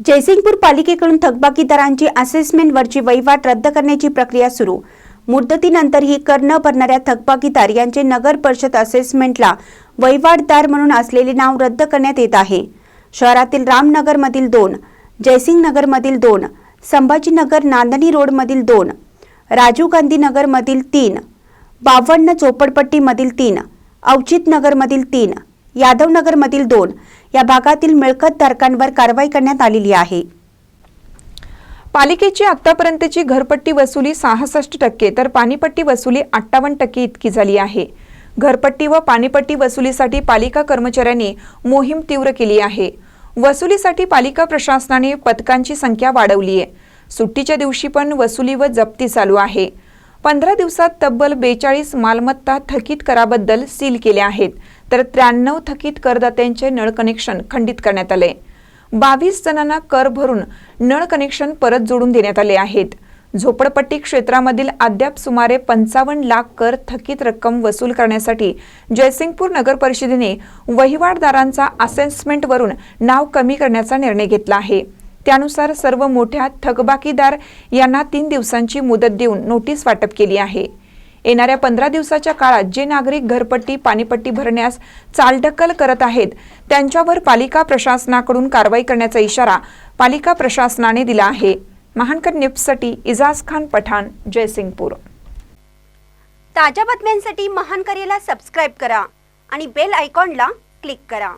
जयसिंगपूर पालिकेकडून थकबाकीदारांची असेसमेंटवरची वहिवाट रद्द करण्याची प्रक्रिया सुरू. मुदतीनंतरही कर न भरणाऱ्या थकबाकीदार यांचे नगर परिषद असेसमेंटला वहिवाटदार म्हणून असलेले नाव रद्द करण्यात येत आहे. शहरातील रामनगरमधील दोन जयसिंगनगरमधील दोन संभाजीनगर नांदणी रोडमधील दोन राजीव गांधी नगरमधील तीन बावन्न चोपडपट्टीमधील तीन अवचित नगरमधील तीन यादवनगरमधील दोन या भागातील मिळकतधारकांवर कारवाई करण्यात आलेली आहे. पालिकेची आतापर्यंतची घरपट्टी वसुली सहासष्ट टक्के तर पाणीपट्टी वसुली अठ्ठावन्न टक्के इतकी झाली आहे. घरपट्टी व पाणीपट्टी वसुलीसाठी पालिका कर्मचाऱ्यांनी मोहीम तीव्र केली आहे. वसुलीसाठी पालिका प्रशासनाने पथकांची संख्या वाढवली आहे. सुट्टीच्या दिवशी पण वसुली व जप्ती चालू आहे. पंधरा दिवसात तब्बल बेचाळीस मालमत्ता थकीत कराबद्दल सील केल्या आहेत. तर त्र्याण्णव थकीत करदात्यांचे नळ कनेक्शन खंडित करण्यात आले. बावीस जणांना कर भरून नळ कनेक्शन परत जोडून देण्यात आले आहेत. झोपडपट्टी क्षेत्रामधील अद्याप सुमारे पंचावन्न लाख कर थकीत रक्कम वसूल करण्यासाठी जयसिंगपूर नगर परिषदेने वहिवाटदारांचा असेसमेंटवरून नाव कमी करण्याचा निर्णय घेतला आहे. त्यानुसार सर्व मोठ्या थकबाकीदार यांना तीन दिवसांची मुदत देऊन नोटीस वाटप केली आहे. येणाऱ्या पंधरा दिवसाच्या काळात जे नागरिक घरपट्टी पाणीपट्टी भरण्यास चालढकल करत आहेत त्यांच्यावर पालिका प्रशासनाकडून कारवाई करण्याचा इशारा पालिका प्रशासनाने दिला आहे. महानकर न्यूजसाठी इजाज खान पठाण जयसिंगपूर. ताज्या बातम्यांसाठी महानकरेला सबस्क्राईब करा आणि बेल आयकॉनला क्लिक करा.